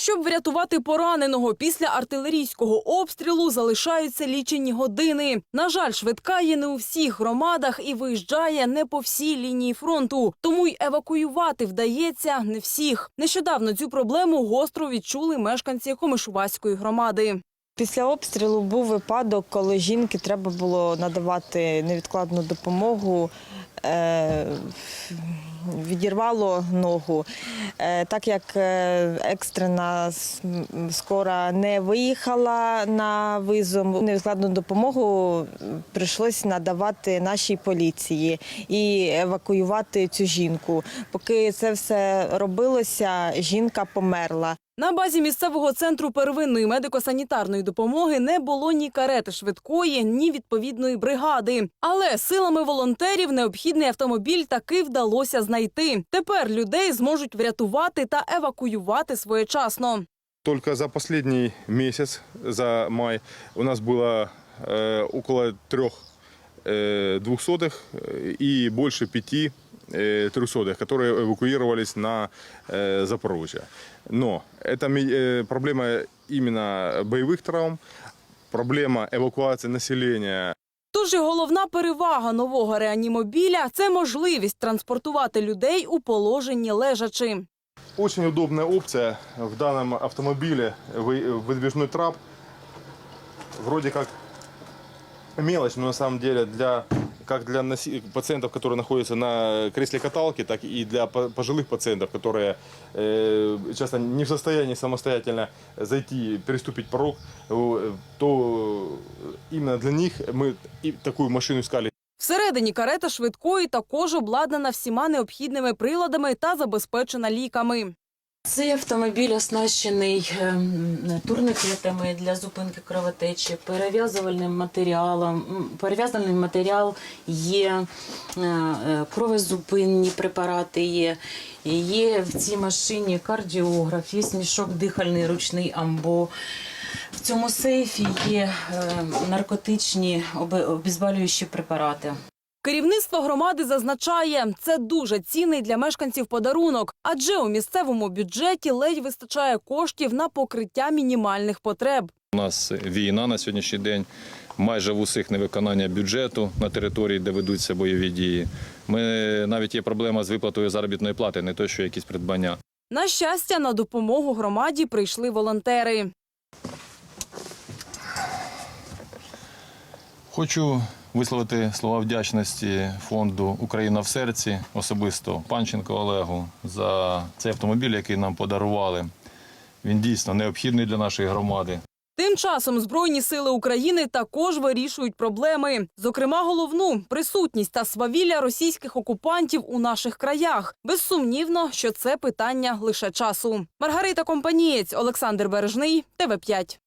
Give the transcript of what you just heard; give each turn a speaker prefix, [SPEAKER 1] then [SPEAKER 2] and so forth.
[SPEAKER 1] Щоб врятувати пораненого після артилерійського обстрілу залишаються лічені години. На жаль, швидка є не у всіх громадах і виїжджає не по всій лінії фронту. Тому й евакуювати вдається не всіх. Нещодавно цю проблему гостро відчули мешканці Комишувацької громади.
[SPEAKER 2] Після обстрілу був випадок, коли жінки треба було надавати невідкладну допомогу. Е, Відірвало ногу, Е, так як е, екстрена скора не виїхала на визом, невідкладну допомогу прийшлось надавати нашій поліції і евакуювати цю жінку. Поки це все робилося, жінка померла.
[SPEAKER 1] На базі місцевого центру первинної медико-санітарної допомоги не було ні карети швидкої, ні відповідної бригади. Але силами волонтерів необхідний автомобіль таки вдалося знайти. Тепер людей зможуть врятувати та евакуювати своєчасно.
[SPEAKER 3] Только за последний месяц, за май, у нас было э, около трех э, двухсотых э, и больше пяти э, трехсотых, которые эвакуировались на э, Запорожье. Но это ми- э, проблема именно боевых травм, проблема эвакуации населения
[SPEAKER 1] Тож і головна перевага нового реанімобіля це можливість транспортувати людей у положенні лежачи.
[SPEAKER 3] Очень удобная опция в данном автомобиле вы- выдвижной трап. Вроде как мелочь, но на самом деле для как для носи- пациентов, которые находятся на кресле каталки, так и для по- пожилых пациентов, которые э, часто не в состоянии самостоятельно зайти, переступить порог, э, то именно для них мы и такую машину искали.
[SPEAKER 1] Всередині карета швидкої також обладнана всіма необхідними приладами та забезпечена ліками.
[SPEAKER 4] Цей автомобіль оснащений ем, турникетами для зупинки кровотечі, перев'язувальним матеріалом. Перев'язаний матеріал є, е, е, кровозупинні препарати є. Є в цій машині кардіограф, є мішок дихальний ручний амбо. В цьому сейфі є е, наркотичні обезболюючі препарати.
[SPEAKER 1] Керівництво громади зазначає, це дуже цінний для мешканців подарунок, адже у місцевому бюджеті ледь вистачає коштів на покриття мінімальних потреб.
[SPEAKER 5] У нас війна на сьогоднішній день. Майже в усіх невиконання бюджету на території, де ведуться бойові дії. Ми навіть є проблема з виплатою заробітної плати, не то що якісь придбання.
[SPEAKER 1] На щастя, на допомогу громаді прийшли волонтери.
[SPEAKER 5] Хочу висловити слова вдячності фонду Україна в серці, особисто Панченко Олегу, за цей автомобіль, який нам подарували. Він дійсно необхідний для нашої громади.
[SPEAKER 1] Тим часом Збройні сили України також вирішують проблеми. Зокрема, головну присутність та свавілля російських окупантів у наших краях. Безсумнівно, що це питання лише часу. Маргарита Компанієць, Олександр Бережний, ТВ 5